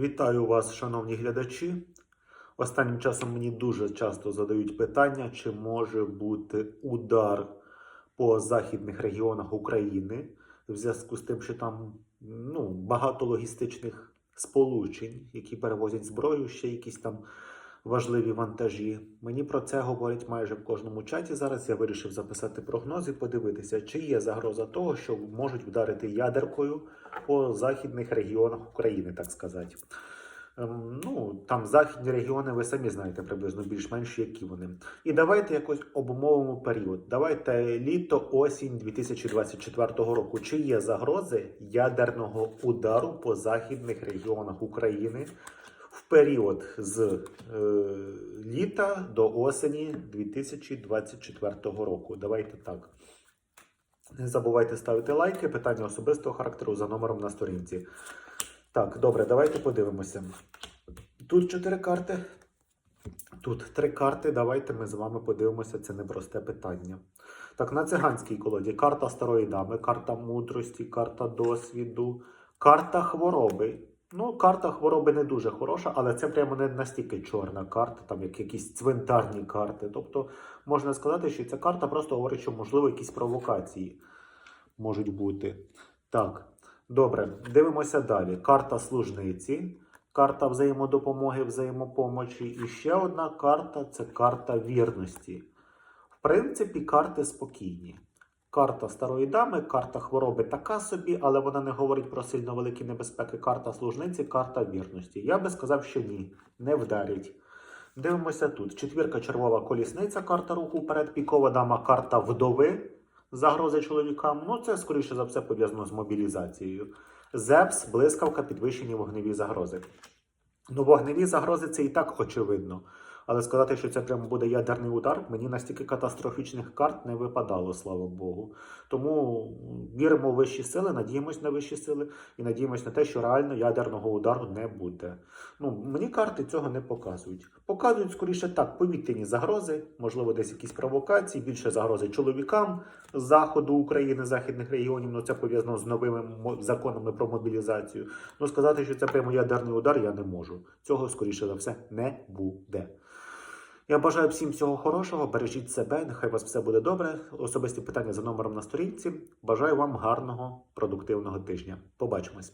Вітаю вас, шановні глядачі. Останнім часом мені дуже часто задають питання, чи може бути удар по західних регіонах України в зв'язку з тим, що там ну, багато логістичних сполучень, які перевозять зброю, ще якісь там важливі вантажі. Мені про це говорять майже в кожному чаті. Зараз я вирішив записати прогноз і подивитися, чи є загроза того, що можуть вдарити ядеркою по західних регіонах України, так сказати. Ем, ну, там західні регіони, ви самі знаєте приблизно більш-менш, які вони. І давайте якось обумовимо період. Давайте літо, осінь 2024 року. Чи є загрози ядерного удару по західних регіонах України період з е, літа до осені 2024 року? Давайте так. Не забувайте ставити лайки, питання особистого характеру за номером на сторінці. Так, добре, давайте подивимося. Тут чотири карти. Тут три карти. Давайте ми з вами подивимося. Це непросте питання. Так, на циганській колоді карта старої дами, карта мудрості, карта досвіду, карта хвороби. Ну, карта хвороби не дуже хороша, але це прямо не настільки чорна карта, там як якісь цвинтарні карти. Тобто можна сказати, що ця карта просто говорить, що можливо якісь провокації можуть бути. Так, добре, дивимося далі. Карта служниці, карта взаємодопомоги, взаємопомочі. І ще одна карта це карта вірності. В принципі, карти спокійні. Карта старої дами, карта хвороби така собі, але вона не говорить про сильно великі небезпеки. Карта служниці, карта вірності. Я би сказав, що ні, не вдарить. Дивимося тут. Четвірка червова колісниця, карта руху вперед, пікова дама, карта вдови, загрози чоловікам. Ну, це, скоріше за все, пов'язано з мобілізацією. Зепс, блискавка, підвищені вогневі загрози. Ну, вогневі загрози це і так очевидно. Але сказати, що це прямо буде ядерний удар, мені настільки катастрофічних карт не випадало, слава Богу. Тому віримо в вищі сили, надіємось на вищі сили і надіємось на те, що реально ядерного удару не буде. Ну, мені карти цього не показують. Показують скоріше так, повітряні загрози, можливо, десь якісь провокації, більше загрози чоловікам з заходу України, західних регіонів. Ну це пов'язано з новими законами про мобілізацію. Ну сказати, що це прямо ядерний удар, я не можу. Цього скоріше за все не буде. Я бажаю всім всього хорошого, бережіть себе, нехай у вас все буде добре. Особисті питання за номером на сторінці. Бажаю вам гарного, продуктивного тижня. Побачимось.